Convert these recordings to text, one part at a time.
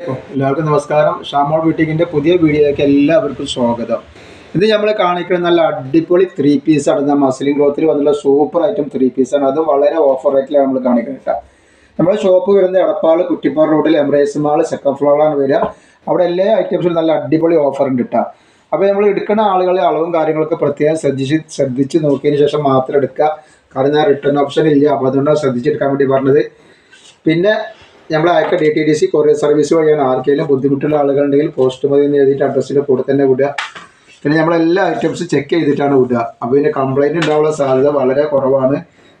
എല്ലാവർക്കും നമസ്കാരം. ഷാമോൾ ബ്യൂട്ടിക്കിന്റെ പുതിയ വീഡിയോയിലേക്ക് എല്ലാവർക്കും സ്വാഗതം. ഇത് നമ്മൾ കാണിക്കുന്ന നല്ല അടിപൊളി ത്രീ പീസ് ആണ്. മസ്ലിൻ ക്ലോത്തിൽ വന്നുള്ള സൂപ്പർ ഐറ്റം ത്രീ പീസാണ് അത് വളരെ ഓഫർ റേറ്റിലാണ് നമ്മൾ കാണിക്കുന്നത് കേട്ടോ. നമ്മുടെ ഷോപ്പ് വരുന്നത് എടപ്പാൾ കുറ്റിപ്പാറ റോഡിൽ എംബ്രേസ് മാൾ സെക്കൻഡ് ഫ്ലോറിലാണ് വരിക. അവിടെ എല്ലാ ഐറ്റംസിലും നല്ല അടിപൊളി ഓഫർ ഉണ്ട് കേട്ടോ. അപ്പോൾ നമ്മൾ എടുക്കുന്ന ആളുകളെ അളവും കാര്യങ്ങളൊക്കെ പ്രത്യേകം ശ്രദ്ധിച്ച് ശ്രദ്ധിച്ച് നോക്കിയതിന് ശേഷം മാത്രം എടുക്കുക. കാരണം റിട്ടേൺ ഓപ്ഷൻ ഇല്ല. അപ്പോൾ അതുകൊണ്ടാണ് ശ്രദ്ധിച്ചെടുക്കാൻ വേണ്ടി പറഞ്ഞത്. പിന്നെ നമ്മൾ അയക്ക D T D C courier service വഴിയാണ് ആർക്കെങ്കിലും ബുദ്ധിമുട്ടുള്ള ആളുകളുണ്ടെങ്കിൽ പോസ്റ്റ് മതി എന്ന് എഴുതിയിട്ട് അഡ്രസ്സിന്റെ കൂടെ തന്നെ വിടുക. പിന്നെ നമ്മളെല്ലാ ഐറ്റംസും ചെക്ക് ചെയ്തിട്ടാണ് വിടുക. അപ്പോൾ ഇതിന്റെ കംപ്ലൈന്റ് ഉണ്ടാവാനുള്ള സാധ്യത വളരെ കുറവാണ്.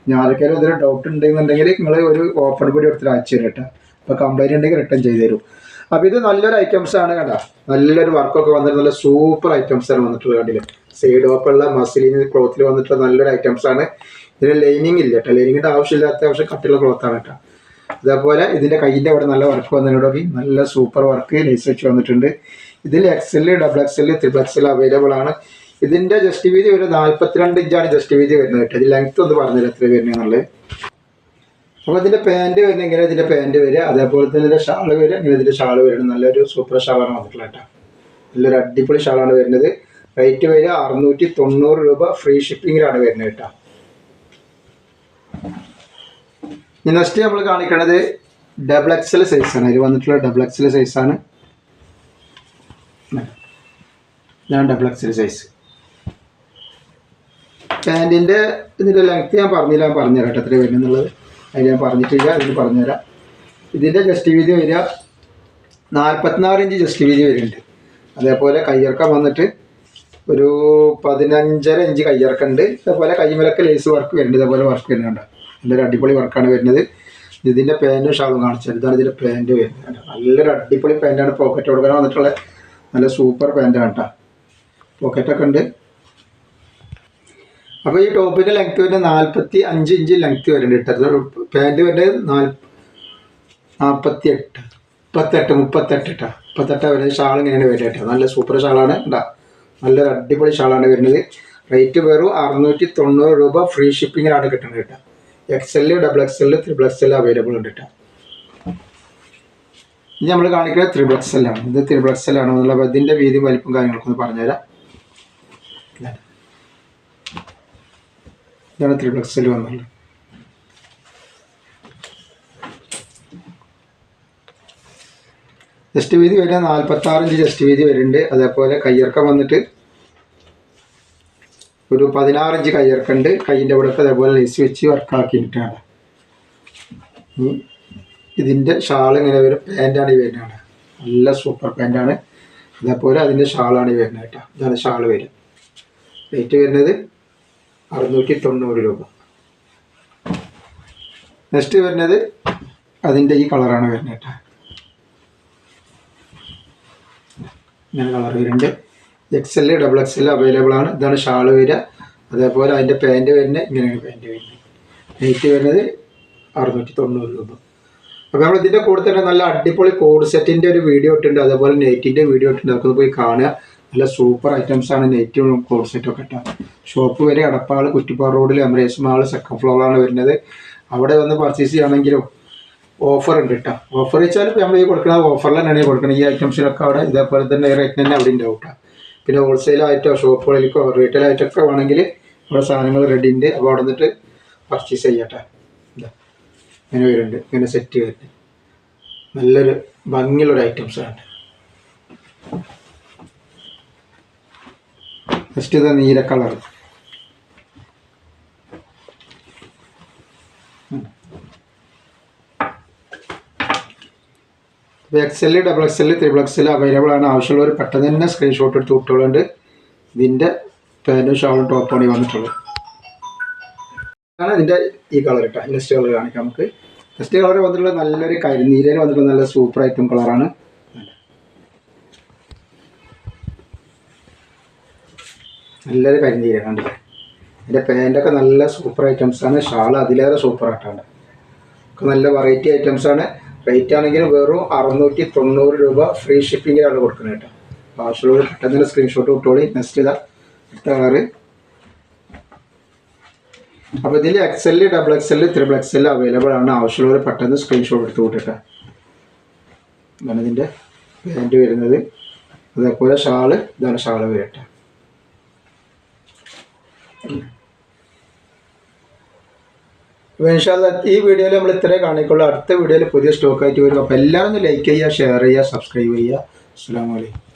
ഞാൻ ആർക്കെങ്കിലും ഡൗട്ട് ഉണ്ടെന്നുണ്ടെങ്കിൽ നിങ്ങൾ ഒരു ഓപ്പൺ കൂടി എടുത്തിട്ട് അയച്ചു തരും കേട്ടോ. അപ്പോൾ കംപ്ലൈന്റ് ഉണ്ടെങ്കിൽ റിട്ടേൺ ചെയ്ത് തരും. അപ്പോൾ ഇത് നല്ലൊരു ഐറ്റംസ് ആണ് കണ്ട നല്ലൊരു വർക്കൊക്കെ വന്നിട്ട് നല്ല സൂപ്പർ ഐറ്റംസ് ആണ് വന്നിട്ടുള്ളത് കണ്ടില്ലേ? സൈഡ് ഓപ്പുള്ള മസിലിൻ ക്ലോത്തിൽ വന്നിട്ടുള്ള നല്ലൊരു ഐറ്റംസ് ആണ്. ഇതിന് ലൈനിങ് ഇല്ല കേട്ടോ. ലൈനിങ്ങിന്റെ ആവശ്യമില്ലാത്ത ആവശ്യം കട്ടിയുള്ള ക്ലോത്താണ് കേട്ടോ. അതേപോലെ ഇതിന്റെ കയ്യിന്റെ അവിടെ നല്ല വർക്ക് വന്നതിനോടൊക്കെ നല്ല സൂപ്പർ വർക്ക് ലേസ് വെച്ച് വന്നിട്ടുണ്ട്. ഇതിൽ X L double X L triple X L available ആണ്. ഇതിന്റെ ജസ്റ്റ് വീതി ഒരു നാൽപ്പത്തിരണ്ട് ഇഞ്ചാണ് ജസ്റ്റ് വീതി വരുന്നത് കേട്ടോ. ഇത് ലെങ്ത് ഒന്ന് പറഞ്ഞില്ല എത്ര വരുന്നത് അപ്പോൾ ഇതിന്റെ പാന്റ് വരുന്നത് ഇങ്ങനെ ഇതിന്റെ പാന്റ് വരിക അതേപോലെ തന്നെ ഇതിന്റെ ഷാൾ വരിക ഇങ്ങനെ ഇതിന്റെ ഷാൾ വരുന്നത് നല്ലൊരു സൂപ്പർ ഷാളാണ് വന്നിട്ടുള്ളത് കേട്ടോ. നല്ലൊരു അടിപൊളി ഷാളാണ് വരുന്നത്. റേറ്റ് വരിക അറുന്നൂറ്റി തൊണ്ണൂറ് രൂപ ഫ്രീ ഷിപ്പിങ്ങിലാണ് വരുന്നത് കേട്ടോ. നെക്സ്റ്റ് നമ്മൾ കാണിക്കുന്നത് ഡബിൾ എക്സൽ സൈസാണ് ഇതിൽ വന്നിട്ടുള്ള ഡബിൾ എക്സൽ സൈസാണ് ഞാൻ ഡബിൾ എക്സൽ സൈസ് പാന്റിന്റെ ഇതിന്റെ ലെങ്ത് ഞാൻ പറഞ്ഞില്ല ഞാൻ പറഞ്ഞുതരാം കേട്ടോ എത്ര വരുന്നുള്ളത് അതിൽ ഞാൻ പറഞ്ഞിട്ടില്ല അതിന് പറഞ്ഞുതരാം. ഇതിന്റെ ജസ്റ്റ് വീതി വരിക നാൽപ്പത്തിനാറ് ഇഞ്ച് ജസ്റ്റ് വീതി വരുന്നുണ്ട്. അതേപോലെ കയ്യിറക്കം വന്നിട്ട് ഒരു പതിനഞ്ചര ഇഞ്ച് കയ്യിറക്കുണ്ട് അതേപോലെ കൈമലൊക്കെ ലേസ് വർക്ക് വരുന്നുണ്ട്. ഇതേപോലെ വർക്ക് വരുന്നുണ്ട് നല്ലൊരു അടിപൊളി വർക്കാണ് വരുന്നത്. ഇതിന്റെ പാന്റും ഷാളും കാണിച്ചത് ഇതാണ് ഇതിന്റെ പാന്റ് വരുന്നത്. നല്ലൊരു അടിപൊളി പാന്റാണ് പോക്കറ്റ് കൊടുക്കാൻ വന്നിട്ടുള്ള നല്ല സൂപ്പർ പാന്റാണ് കേട്ടോ പോക്കറ്റൊക്കെ ഉണ്ട്. അപ്പോൾ ഈ ടോപ്പിന്റെ ലെങ്ത് വരുന്നത് നാൽപ്പത്തി അഞ്ച് ഇഞ്ച് ലെങ്ത് വരുന്നുണ്ട് ഇട്ടത് പാന്റ് വരുന്നത് നാല് നാൽപ്പത്തി എട്ട് മുപ്പത്തെട്ട് മുപ്പത്തെട്ട് ഇട്ടാ മുപ്പത്തെട്ടാണ് വരുന്നത് ഷാൾ ഇങ്ങനെയാണ് വരുന്നത് കേട്ടോ നല്ല സൂപ്പർ ഷാളാണ് ഉണ്ടാ നല്ലൊരു അടിപൊളി ഷാളാണ് വരുന്നത്. റേറ്റ് വെറും അറുന്നൂറ്റി തൊണ്ണൂറ് രൂപ ഫ്രീ ഷിപ്പിങ്ങിലാണ് കിട്ടുന്നത് കേട്ടോ X L double X L triple X available ഉണ്ട് കേട്ടോ ഇനി നമ്മൾ കാണിക്കുന്നത് ത്രിബിൾ എക്സ് ആണ്. ഇത് ത്രിബിൾ എക്സ് എൽ ആണ് എന്നുള്ള ഇതിന്റെ വീതി വലിപ്പം കാര്യങ്ങളൊക്കെ ഒന്ന് പറഞ്ഞുതരാം. ഇതാണ്. ത്രിബിൾ എക്സ് വന്നുള്ളത് ജസ്റ്റ് വീതി വരെ നാൽപ്പത്തി ആറ് ഇഞ്ച് ജസ്റ്റ് വീതി വരുന്നുണ്ട്. അതേപോലെ കയ്യിറക്കം വന്നിട്ട് ഒരു പതിനാറ് ഇഞ്ച് കയ്യിറക്കുണ്ട്. കയ്യിന്റെ അവിടെ അതേപോലെ ലേസ് വെച്ച് വർക്കാക്കിയിട്ടാണ് ഇതിന്റെ ഷാൾ ഇങ്ങനെ വരും പാന്റാണ് ഈ വരുന്നത്. നല്ല സൂപ്പർ പാന്റാണ് അതേപോലെ അതിന്റെ ഷാളാണ് ഈ വരുന്നത് കേട്ടോ. ഇതാണ് ഷാൾ വരും റേറ്റ് വരുന്നത് അറുന്നൂറ്റി തൊണ്ണൂറ് രൂപ. നെക്സ്റ്റ് വരുന്നത് അതിന്റെ ഈ കളറാണ് വരുന്നത് കേട്ടോ. ഇങ്ങനെ കളർ വരുന്നുണ്ട്. X L double X L available ആണ്. ഇതാണ് ഷാൾ വരിക അതേപോലെ അതിന്റെ പാന്റ് വരുന്നത് ഇങ്ങനെയാണ് പാന്റ് വരുന്നത്. നെയ്റ്റ് വരുന്നത് അറുന്നൂറ്റി തൊണ്ണൂറ് രൂപ. അപ്പോൾ നമ്മൾ ഇതിന്റെ കൂടെ തന്നെ നല്ല അടിപൊളി കോഡ് സെറ്റിന്റെ ഒരു വീഡിയോ ഇട്ടുണ്ട് അതേപോലെ നെയ്റ്റിന്റെ വീഡിയോ ഇട്ടുണ്ട് അതൊക്കെ പോയി കാണുക. നല്ല സൂപ്പർ ഐറ്റംസ് ആണ് നെയ്റ്റും കോഡ് സെറ്റും ഒക്കെ ഇട്ടാൽ ഷോപ്പ് വരെ അടപ്പാൾ കുറ്റിപ്പാറ റോഡിൽ എമറേസ് മാൾ സെക്കൻഡ് ഫ്ലോറിലാണ് വരുന്നത്. അവിടെ വന്ന് പർച്ചേസ് ചെയ്യുകയാണെങ്കിലും ഓഫർ ഉണ്ട് കേട്ടോ ഓഫർ വെച്ചാൽ നമ്മൾ ഈ കൊടുക്കുന്ന ഓഫറിൽ തന്നെയാണ് കൊടുക്കുന്നത് ഈ ഐറ്റംസിനൊക്കെ അവിടെ ഇതേപോലെ തന്നെ റേറ്റ് തന്നെ അവിടെ ഉണ്ടാവും കേട്ടോ പിന്നെ ഹോൾസെയിലായിട്ടോ ഷോപ്പുകളിലേക്കോ റീറ്റെയിൽ ആയിട്ടൊക്കെ വേണമെങ്കിൽ നമ്മുടെ സാധനങ്ങൾ റെഡി ഉണ്ട്. അപ്പോൾ അവിടെ നിന്നിട്ട് പർച്ചേസ് ചെയ്യട്ടെ. ഇതാ ഇങ്ങനെ വരുന്നുണ്ട്. ഇങ്ങനെ സെറ്റ് വരുന്നുണ്ട് നല്ലൊരു ഭംഗിയുള്ളൊരു ഐറ്റംസ് ആണ്. നെക്സ്റ്റ് ഇത് നീല colour X L double X L triple X available ആണ്. ആവശ്യമുള്ളവർ പെട്ടെന്ന് തന്നെ സ്ക്രീൻഷോട്ട് എടുത്ത് വിട്ടുകൊണ്ട് ഇതിന്റെ പാന്റും ഷാളും ടോപ്പാണ് വന്നിട്ടുള്ളത്. ആണ് ഇതിന്റെ ഈ കളർ കേട്ടോ നെക്സ്റ്റ് കളർ കാണിക്കാം നമുക്ക്. നെക്സ്റ്റ് കളർ വന്നിട്ടുള്ള നല്ലൊരു കരിനീലയിൽ വന്നിട്ടുള്ള നല്ല സൂപ്പർ ഐറ്റം കളറാണ് നല്ലൊരു കരിനീല കണ്ടില്ലേ? എന്റെ പാന്റൊക്കെ നല്ല സൂപ്പർ ഐറ്റംസ് ആണ്. ഷാൾ അതിലേറെ സൂപ്പർ ആയിട്ടാണ് നല്ല വെറൈറ്റി ഐറ്റംസ് ആണ്. റേറ്റ് ആണെങ്കിൽ വെറും അറുന്നൂറ്റി തൊണ്ണൂറ് രൂപ ഫ്രീ ഷിപ്പിങ്ങിലാണ് കൊടുക്കുന്നത് കേട്ടോ. അപ്പോൾ ആവശ്യമുള്ളവർ പെട്ടെന്ന് സ്ക്രീൻഷോട്ട് വിട്ടോളി നെക്സ്റ്റ് ഇതാ അടുത്ത കളറ്. അപ്പോൾ ഇതിൽ X L double X L triple X L available ആണ്. ആവശ്യമുള്ളവർ പെട്ടെന്ന് സ്ക്രീൻഷോട്ട് എടുത്ത് വിട്ടിട്ട്. ഇതാണ് ഇതിന്റെ പാന്റ് വരുന്നത്. അതേപോലെ ഷാൾ ഇതാണ് ഷാൾ വരട്ടെ ഇൻഷാല്ല ഈ വീഡിയോയിൽ നമ്മൾ ഇത്രേ കാണിക്കുള്ളൂ. അടുത്ത വീഡിയോയിൽ പുതിയ സ്റ്റോക്കായിട്ട് വരും. അപ്പോൾ എല്ലാവരും ലൈക്ക് ചെയ്യുക ഷെയർ ചെയ്യുക സബ്സ്ക്രൈബ് ചെയ്യുക. അസ്സാം വലൈക്കും